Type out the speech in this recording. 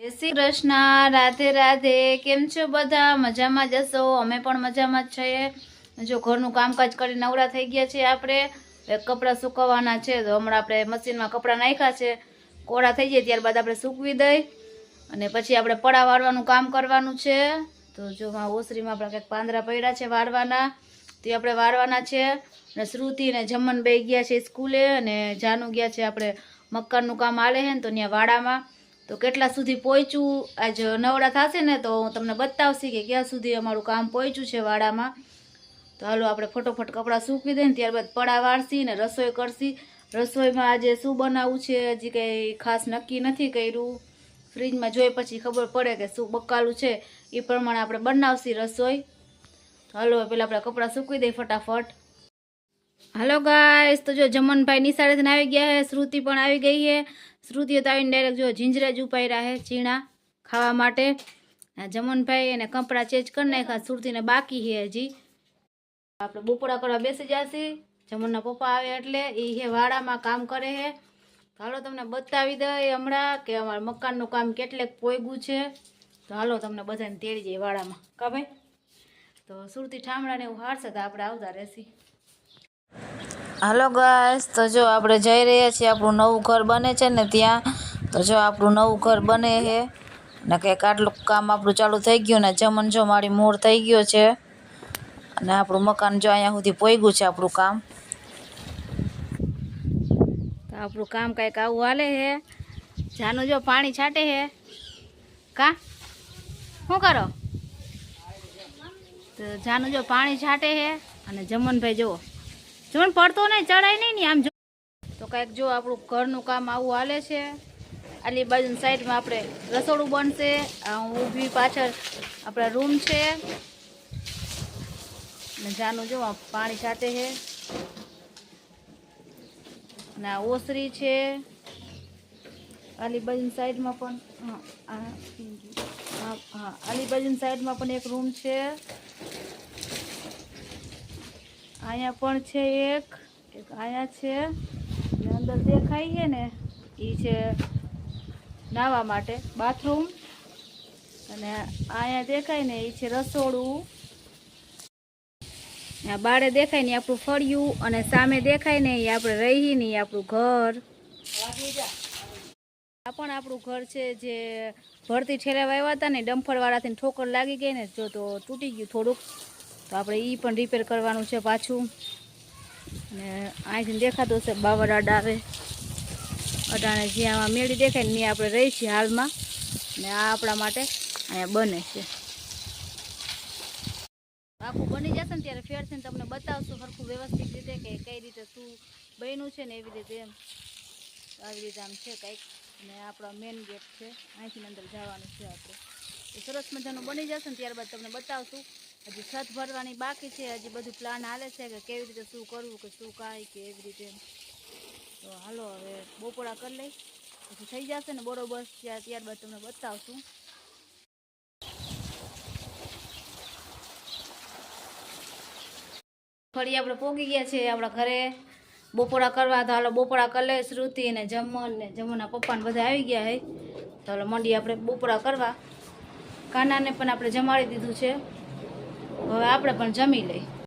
શ્રી કૃષ્ણ, રાધે રાધે. કેમ છો બધા? મજામાં જશો અમે પણ મજામાં જ છીએ. જો ઘરનું કામકાજ કરી નવરા થઈ ગયા છે આપણે. કપડાં સુકવવાના છે. તો હમણાં આપણે મશીનમાં કપડાં નાખ્યા છે. કોળા થઈ જાય ત્યારબાદ આપણે સૂકવી દઈ. અને પછી આપણે પડા વાળવાનું કામ કરવાનું છે. તો જો ઓસરીમાં આપણે કંઈક પાંદડા પડ્યા છે વાળવાના. તે આપણે વાળવાના છે. અને શ્રુતિ અને જમન બે ગયા છે સ્કૂલે. અને જાનુ ગયા છે આપણે મકાનનું કામ આલે છે ને તો ત્યાં વાડામાં. તો કેટલા સુધી પહોંચ્યું? આજ નવડા થશે ને તો હું તમને બતાવશી કે ક્યાં સુધી અમારું કામ પહોંચ્યું છે વાડામાં. તો હાલો આપણે ફટોફટ કપડાં સૂકવી દઈએ ત્યારબાદ પડા વાળશી ને રસોઈ કરશી. રસોઈમાં આજે શું બનાવવું છે? હજી કંઈ ખાસ નક્કી નથી કર્યું. ફ્રીજમાં જોઈ પછી ખબર પડે કે શું બકાલું છે. એ પ્રમાણે આપણે બનાવશી રસોઈ. તો હાલો પેલા આપણે કપડાં સૂકવી દઈએ ફટાફટ. હાલો ગાઈસ તો જો જમનભાઈ નિશાળેથી આવી ગયા હે, શ્રુતિ પણ આવી ગઈ હે. શ્રુતિઓ તો આવીને ડાયરેક્ટ જો જીંજરા જ રહ્યા હે ચીણા ખાવા માટે. જમનભાઈ એને કપડાં ચેન્જ કરી નાખ્યા, શ્રુતિને બાકી છે હજી. આપણે બપોરા કરવા બેસી જશે જમનના પપ્પા આવે એટલે એ હે વાડામાં કામ કરે હે. હાલો તમને બતાવી દઈએ હમણાં કે અમારા મકાનનું કામ કેટલેક પોયગું છે. તો હાલો તમને બધાને તેડી જઈએ વાડામાં. કા ભાઈ? તો સુરતી ઠામડાને એવું હારશે તો આપણે આવતા રહેશી. હાલો ગાઈસ તો જો આપણે જઈ રહ્યા છીએ, આપણું નવું ઘર બને છે ને ત્યાં. તો જો આપણું નવું ઘર બને છે. ને કંઈક આટલું કામ આપણું ચાલુ થઈ ગયું ને જમન જો મારી મૂળ થઈ ગયો છે. અને આપણું મકાન જો અહીંયા સુધી પોગ્યું છે આપણું કામ. તો આપણું કામ કંઈક આવું હાલે છે. જાનું જો પાણી છાંટે છે. કા? શું કરો? તો જાનું જો પાણી છાંટે છે. અને જમનભાઈ જુઓ. જમન પડતો નહીં, ચડાય નહીં ને આમ જો. તો કાંઈક જો આપણું ઘરનું કામ આવું હાલે છે. આટલી બાજુ સાઈડમાં આપણે રસોડું બનશે. હું ઊભી પાછળ આપણા રૂમ છે. અને જાનું જો પાણી છાંટે છે. અને આ ઓસરી છે. આલી સાઈડમાં પણ, હા આલી સાઈડમાં પણ એક રૂમ છે. અહીંયા પણ છે એક એક અહીંયા છે. અંદર દેખાય છે ને એ છે નાહવા માટે, બાથરૂમ. અને અહીંયા દેખાય ને એ છે રસોડું. આ બારે દેખાય ને આપણું ફળિયું, અને સામે દેખાય ને એ આપણે રહી ને આપણું ઘર. આ પણ આપણું ઘર છે, જે ભરતી ઠેલાવા આવ્યા હતા ને ડમફળવાળાથી ઠોકર લાગી ગઈ ને, જો તો તૂટી ગયું થોડુંક. તો આપણે એ પણ રિપેર કરવાનું છે પાછું. અને અહીંથી દેખાતું હશે બાવર આવે. અટાણે જ્યાં આમાં મેળી દેખાય ને આપણે રહી છીએ હાલમાં. ને આ આપણા માટે અહીંયા બને છે. આખું બની જશે ને ત્યારે ફેર ને તમને બતાવશું સરખું વ્યવસ્થિત રીતે કે કઈ રીતે શું બન્યું છે ને એવી રીતે એમ. આવી રીતે આમ છે કંઈક. ને આપણા મેઇન ગેટ છે. અહીંથી અંદર જવાનું છે આપણે. સરસ મજાનું બની જશે ને ત્યારબાદ તમને બતાવશું. હજી છત ભરવાની બાકી છે, હજી બધું પ્લાન હાલે છે કે કેવી રીતે શું કરવું કે શું કાંઈ કે એવી રીતે તો હાલો હવે બપોરા કરી લઈ, પછી થઈ જશે ને બરોબર ત્યાં, ત્યારબાદ તમને બતાવશું. ફરી આપણે પોગી ગયા છે આપણા ઘરે. બપોરા કરવા, તો હાલો બપોરા કરી લે શ્રુતિ ને જમન ને જમનના પપ્પાને બધા આવી ગયા હે તો હાલો મંડી આપણે બપોરા કરવા. કાનાને પણ આપણે જમાડી દીધું છે. હવે આપણે પણ જમી લઈ